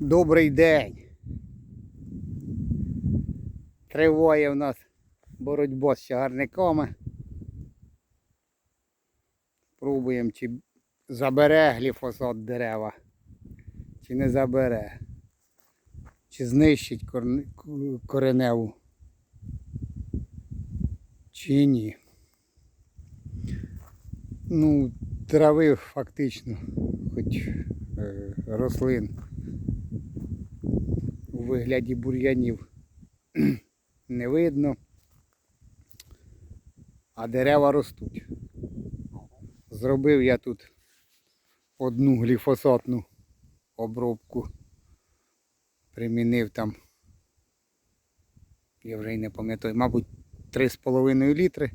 Добрий день. Триває в нас боротьба з чагарниками. Пробуємо, чи забере гліфосат дерева, чи не забере, чи знищить кореневу, чи ні. Ну, трави фактично, хоч е, рослин вигляді бур'янів не видно, а дерева ростуть. Зробив я тут одну гліфосатну обробку. Примінив там, я вже й не пам'ятаю, мабуть, 3,5 літри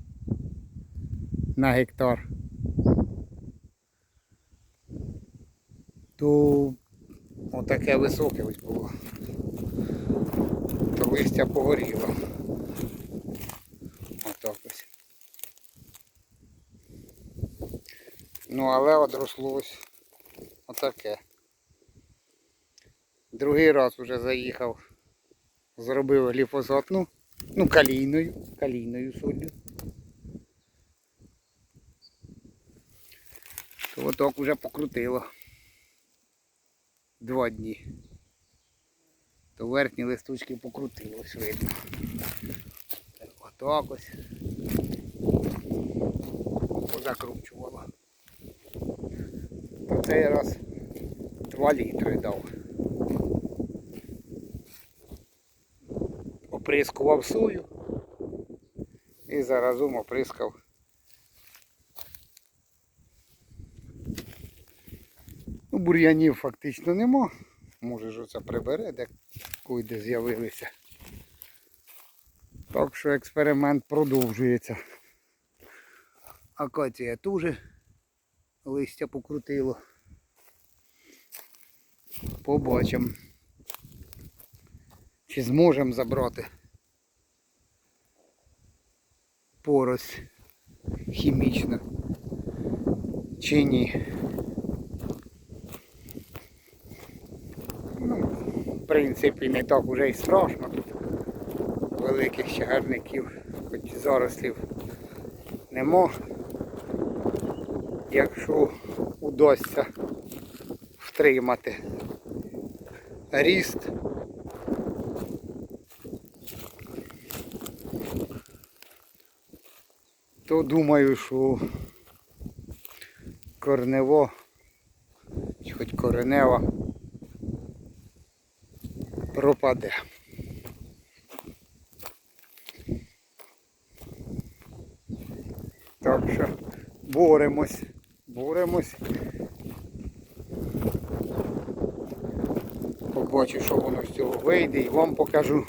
на гектар. То отаке високе ось було. То листя погоріло. Отак ось. Ну, але одросло отаке. Другий раз вже заїхав, зробив гліфосатну, ну калійною, калійною солью. То отак вже покрутило. Два дні. То верхні листочки покрутилось, видно. Отак ось. Позакручувало. То цей раз 2 літри дав. Оприскував сою і заразом оприскав. Ну, бур'янів фактично нема. Може ж оце прибере, де куди з'явилися. Так що експеримент продовжується. Акація теж листя покрутило. Побачимо. Чи зможемо забрати порось хімічно чи ні. Ну, в принципі, не так уже й страшно. Великих чагарників, хоч зарослів нема. Якщо удасться втримати ріст. То думаю, що корнево, чи хоч коренева пропаде. Так що боремось, боремось. Побачу, що воно з цього вийде і вам покажу.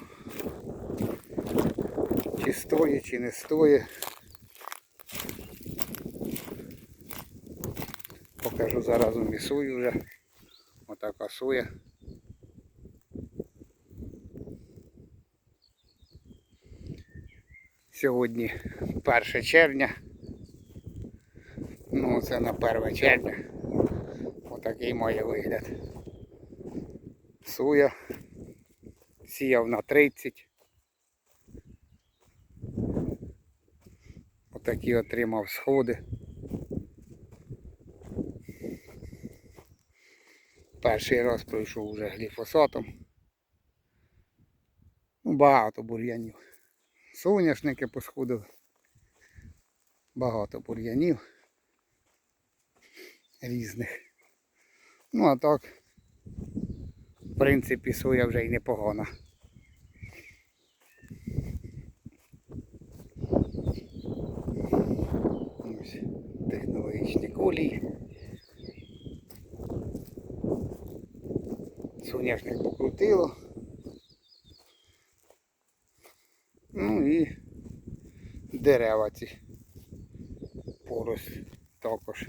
Чи стоїть, чи не стоїть. Покажу зараз у сою вже. Отака соя. Сьогодні 1 червня. Ну це на 1 червня. Отакий має вигляд. Соя. Сіяв на 30. Отакі отримав сходи. Перший раз пройшов вже гліфосатом. Ну, багато бур'янів. Соняшники посходили. Багато бур'янів різних. Ну а так, в принципі, соя вже й непогана. Ось технологічні колії. Соняшник покрутило. Ну і дерева ці порос також.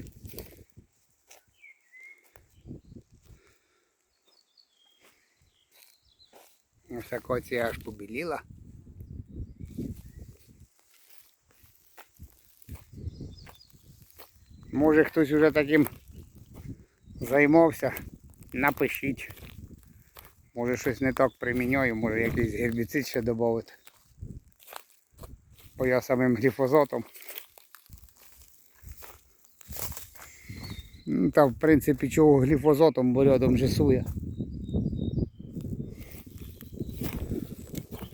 Ось акація аж побіліла. Може хтось уже таким займався, напишіть. Може щось не так приміняю, може якийсь гербіцид ще додати. Бо я самим гліфозотом. Ну, Та в принципі чого гліфозотом, бо рядом же.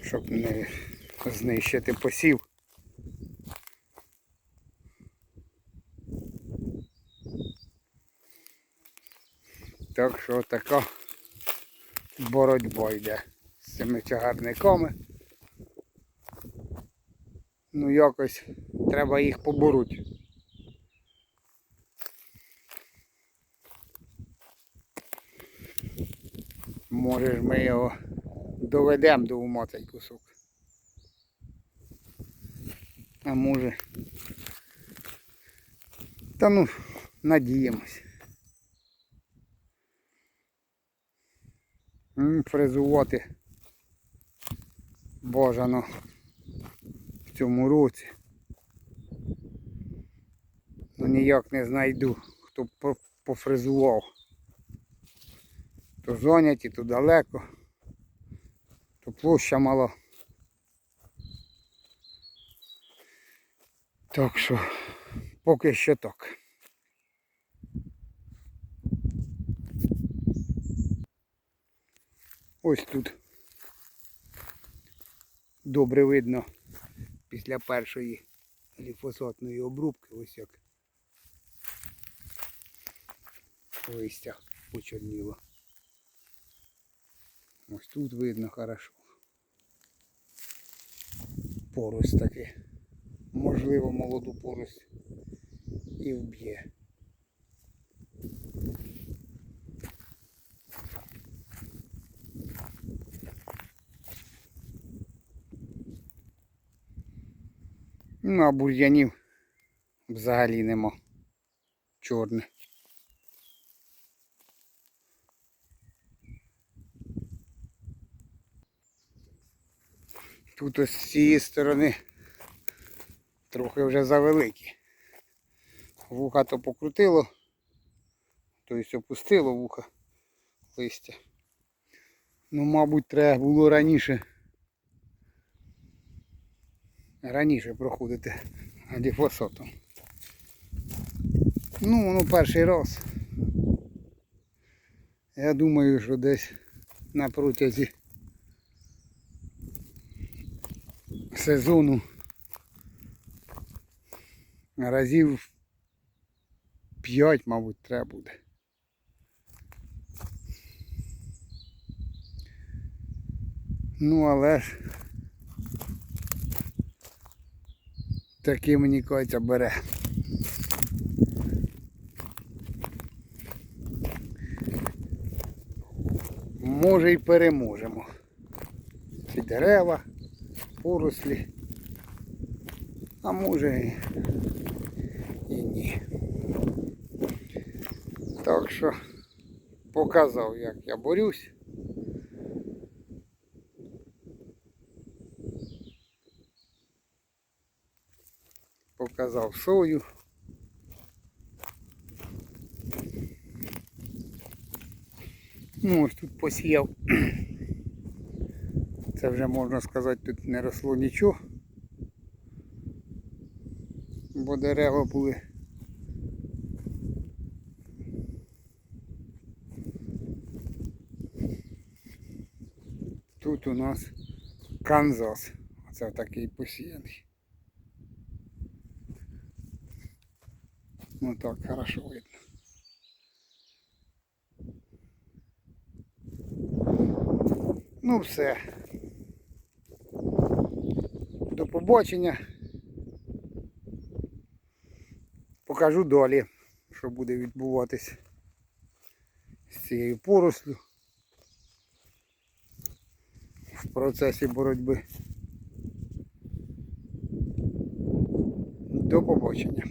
Щоб не знищити посів. Так що така боротьба йде з цими чагарниками. Ну якось треба їх поборути. Може ж ми його доведемо до ума цей кусок. А може. Та ну, надіємось. Фрезувати в цьому році. Ну ніяк не знайду, хто б по- пофрезував. То зоняті, то далеко, то площа мала. Так що поки що так. Ось тут добре видно після першої гліфосатної обрубки, ось як листя почорніло. Ось тут видно хорошо. Порость таки. Можливо, молоду порость і вб'є. Ну, а бур'янів взагалі нема. Чорне. Тут ось з цієї сторони трохи вже завеликі. Вуха то покрутило, тобто опустило вуха листя. Ну, мабуть, треба було раніше. Раніше проходити гліфосатом. Ну, воно перший раз. Я думаю, що десь на протязі сезону разів 5, мабуть, треба буде. Ну, але ж таки мені Катя бере. Може і переможемо. Ці дерева, порослі. А може і ні. Так що показав, як я борюсь. Показав сою. Ну ось тут посіяв. Це вже можна сказати, тут не росло нічого. Бо дерева були. Тут у нас Канзас. Оце такий посіяний. Ну так, хорошо видно. Ну все. До побачення. Покажу далі, що буде відбуватись з цією порослю в процесі боротьби. До побачення.